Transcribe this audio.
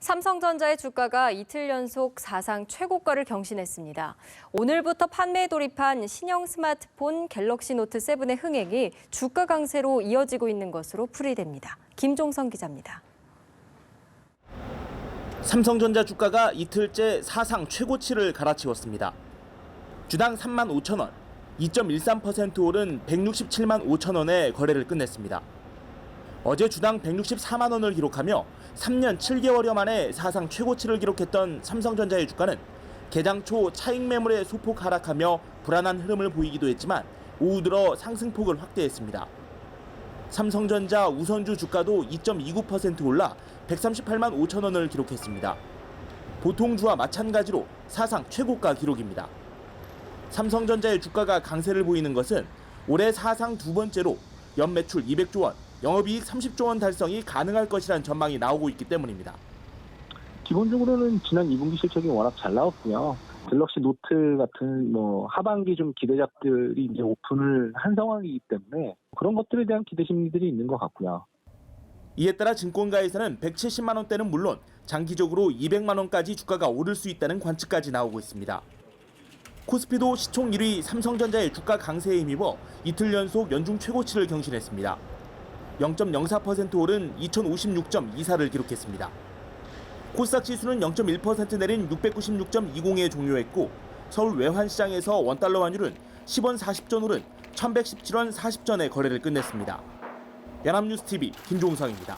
삼성전자의 주가가 이틀 연속 사상 최고가를 경신했습니다. 오늘부터 판매에 돌입한 신형 스마트폰 갤럭시 노트 7의 흥행이 주가 강세로 이어지고 있는 것으로 풀이됩니다. 김종성 기자입니다. 삼성전자 주가가 이틀째 사상 최고치를 갈아치웠습니다. 주당 3만 5천 원, 2.13% 오른 167만 5천 원에 거래를 끝냈습니다. 어제 주당 164만 원을 기록하며 3년 7개월여 만에 사상 최고치를 기록했던 삼성전자의 주가는 개장 초 차익 매물의 소폭 하락하며 불안한 흐름을 보이기도 했지만 오후 들어 상승폭을 확대했습니다. 삼성전자 우선주 주가도 2.29% 올라 138만 5천 원을 기록했습니다. 보통주와 마찬가지로 사상 최고가 기록입니다. 삼성전자의 주가가 강세를 보이는 것은 올해 사상 두 번째로 연매출 200조 원, 영업이익 30조 원 달성이 가능할 것이란 전망이 나오고 있기 때문입니다. 기본적으로는 지난 2분기 실적이 워낙 잘 나왔고요. 갤럭시 노트 같은 뭐 하반기 좀 기대작들이 이제 오픈을 한 상황이기 때문에 그런 것들에 대한 기대 심리들이 있는 것 같고요. 이에 따라 증권가에서는 170만 원대는 물론 장기적으로 200만 원까지 주가가 오를 수 있다는 관측까지 나오고 있습니다. 코스피도 시총 1위 삼성전자의 주가 강세에 힘입어 이틀 연속 연중 최고치를 경신했습니다. 0.04% 오른 2056.24를 기록했습니다. 코스닥 지수는 0.1% 내린 696.20에 종료했고 서울 외환시장에서 원달러 환율은 10원 40전 오른 1117원 40전에 거래를 끝냈습니다. 연합뉴스 TV 김종성입니다.